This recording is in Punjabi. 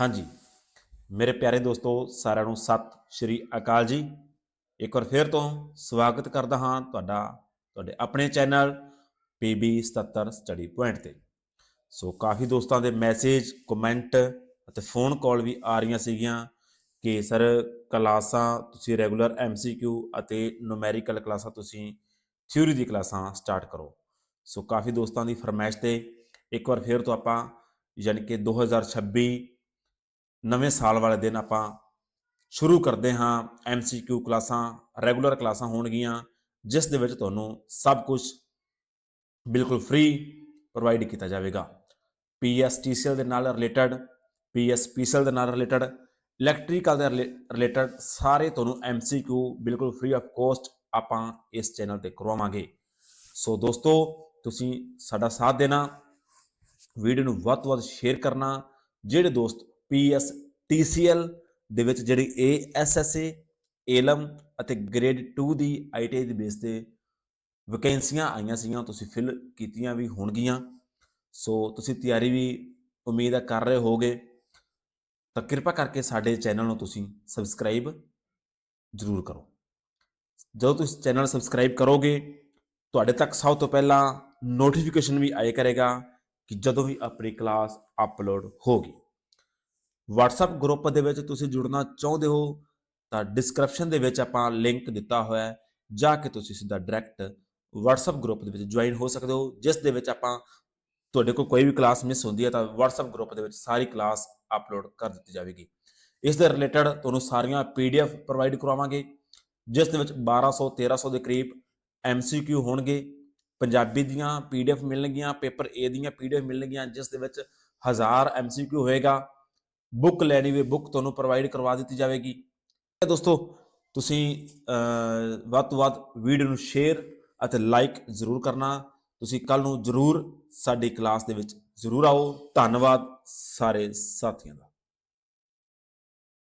ਹਾਂਜੀ। ਮੇਰੇ ਪਿਆਰੇ ਦੋਸਤੋ, ਸਾਰਿਆਂ ਨੂੰ ਸਤਿ ਸ਼੍ਰੀ ਅਕਾਲ ਜੀ। ਇੱਕ ਵਾਰ ਫੇਰ ਤੋਂ ਸਵਾਗਤ ਕਰਦਾ ਹਾਂ ਤੁਹਾਡਾ, ਤੁਹਾਡੇ ਆਪਣੇ ਚੈਨਲ PB 77 ਸਟੱਡੀ ਪੁਆਇੰਟ ਤੇ। ਸੋ ਕਾਫੀ ਦੋਸਤਾਂ ਦੇ ਮੈਸੇਜ, ਕਮੈਂਟ ਅਤੇ ਫੋਨ ਕਾਲ ਵੀ ਆ ਰਹੀਆਂ ਸੀਗੀਆਂ ਕਿ, ਸਰ, ਕਲਾਸਾਂ ਤੁਸੀਂ ਰੈਗੂਲਰ MCQ ਅਤੇ ਨੂਮੈਰੀਕਲ ਕਲਾਸਾਂ ਤੁਸੀਂ ਥਿਊਰੀ ਦੀ ਕਲਾਸਾਂ ਸਟਾਰਟ ਕਰੋ। ਸੋ ਕਾਫੀ ਦੋਸਤਾਂ ਦੀ ਫਰਮਾਇਸ਼ ਤੇ ਇੱਕ ਵਾਰ ਫੇਰ ਤੋਂ ਆਪਾਂ, ਯਾਨੀ ਕਿ 2026 ਨਵੇਂ ਸਾਲ ਵਾਲੇ ਦਿਨ ਆਪਾਂ ਸ਼ੁਰੂ ਕਰਦੇ ਹਾਂ। MCQ ਕਲਾਸਾਂ, ਰੈਗੂਲਰ ਕਲਾਸਾਂ ਹੋਣਗੀਆਂ, ਜਿਸ ਦੇ ਵਿੱਚ ਤੁਹਾਨੂੰ ਸਭ ਕੁਝ ਬਿਲਕੁਲ ਫ੍ਰੀ ਪ੍ਰੋਵਾਈਡ ਕੀਤਾ ਜਾਵੇਗਾ। PSTCL ਦੇ ਨਾਲ ਰਿਲੇਟਡ PSPCL ਦੇ ਨਾਲ ਰਿਲੇਟਡ ਇਲੈਕਟ੍ਰੀਕਲ ਦੇ ਰਿਲੇਟਡ ਸਾਰੇ ਤੁਹਾਨੂੰ MCQ ਬਿਲਕੁਲ ਫ੍ਰੀ ਆਫ ਕੋਸਟ ਆਪਾਂ ਇਸ ਚੈਨਲ ਤੇ ਕਰਵਾਵਾਂਗੇ। ਸੋ ਦੋਸਤੋ, ਤੁਸੀਂ ਸਾਡਾ ਸਾਥ ਦੇਣਾ ਵੀਡੀਓ ਨੂੰ ਵੱਧ ਤੋਂ ਵੱਧ ਸ਼ੇਅਰ ਕਰਨਾ, ਜਿਹੜੇ ਦੋਸਤ ਪੀਐਸ ਟੀਸੀਐਲ ਦੇ ਵਿੱਚ ਜਿਹੜੀ ਏਐਸਐਸਏ ਏਲਮ ਅਤੇ ਗ੍ਰੇਡ 2 ਦੀ ਆਈਟੀਆਈ ਦੇ ਬੇਸ ਤੇ ਵੈਕੈਂਸੀਆਂ ਆਈਆਂ ਸੀਗੀਆਂ, ਤੁਸੀਂ ਫਿਲ ਕੀਤੀਆਂ ਵੀ ਹੋਣਗੀਆਂ। ਸੋ ਤੁਸੀਂ ਤਿਆਰੀ ਵੀ ਉਮੀਦ ਕਰ ਰਹੇ ਹੋਗੇ ਤਾਂ ਕਿਰਪਾ ਕਰਕੇ ਸਾਡੇ ਚੈਨਲ ਨੂੰ ਤੁਸੀਂ ਸਬਸਕ੍ਰਾਈਬ ਜ਼ਰੂਰ ਕਰੋ। ਜਦੋਂ ਤੁਸੀਂ ਚੈਨਲ ਸਬਸਕ੍ਰਾਈਬ ਕਰੋਗੇ, ਤੁਹਾਡੇ ਤੱਕ ਸਭ ਤੋਂ ਪਹਿਲਾਂ ਨੋਟੀਫਿਕੇਸ਼ਨ ਵੀ ਆਏ ਕਰੇਗਾ ਕਿ ਜਦੋਂ ਵੀ ਆਪਣੀ ਕਲਾਸ ਅਪਲੋਡ ਹੋਗੀ WhatsApp ਗਰੁੱਪ ਦੇ ਵਿੱਚ ਤੁਸੀਂ ਜੁੜਨਾ ਚਾਹੁੰਦੇ ਹੋ, ਤਾਂ ਡਿਸਕ੍ਰਿਪਸ਼ਨ ਦੇ ਵਿੱਚ ਆਪਾਂ ਲਿੰਕ ਦਿੱਤਾ ਹੋਇਆ ਹੈ, ਜਾ ਕੇ ਤੁਸੀਂ ਸਿੱਧਾ ਡਾਇਰੈਕਟ WhatsApp ਗਰੁੱਪ ਦੇ ਵਿੱਚ ਜੁਆਇਨ ਹੋ ਸਕਦੇ ਹੋ, ਜਿਸ ਦੇ ਵਿੱਚ ਆਪਾਂ ਤੁਹਾਡੇ ਕੋਲ ਕੋਈ ਵੀ ਕਲਾਸ ਮਿਸ ਹੁੰਦੀ ਹੈ, ਤਾਂ WhatsApp ਗਰੁੱਪ ਦੇ ਵਿੱਚ ਸਾਰੀ ਕਲਾਸ ਅਪਲੋਡ ਕਰ ਦਿੱਤੀ ਜਾਵੇਗੀ। ਇਸ ਦੇ ਰਿਲੇਟਡ ਤੁਹਾਨੂੰ ਸਾਰੀਆਂ PDF ਪ੍ਰੋਵਾਈਡ ਕਰਵਾਵਾਂਗੇ, ਜਿਸ ਦੇ ਵਿੱਚ 1200 1300 ਦੇ ਕਰੀਬ MCQ ਹੋਣਗੇ, ਪੰਜਾਬੀ ਦੀਆਂ PDF ਮਿਲਣਗੀਆਂ, ਪੇਪਰ A ਦੀਆਂ PDF ਮਿਲਣਗੀਆਂ, ਜਿਸ ਦੇ ਵਿੱਚ 1000 MCQ ਹੋਏਗਾ ਬੁੱਕ ਲੈਣੀ ਵੀ ਬੁੱਕ ਤੁਹਾਨੂੰ ਪ੍ਰੋਵਾਈਡ ਕਰਵਾ ਦਿੱਤੀ ਜਾਵੇਗੀ। ਦੋਸਤੋ, ਤੁਸੀਂ ਵੱਧ ਤੋਂ ਵੱਧ ਵੀਡੀਓ ਨੂੰ ਸ਼ੇਅਰ ਅਤੇ ਲਾਈਕ ਜ਼ਰੂਰ ਕਰਨਾ। ਤੁਸੀਂ ਕੱਲ ਨੂੰ ਜ਼ਰੂਰ ਸਾਡੀ ਕਲਾਸ ਦੇ ਵਿੱਚ ਜ਼ਰੂਰ ਆਓ। ਧੰਨਵਾਦ ਸਾਰੇ ਸਾਥੀਆਂ ਦਾ।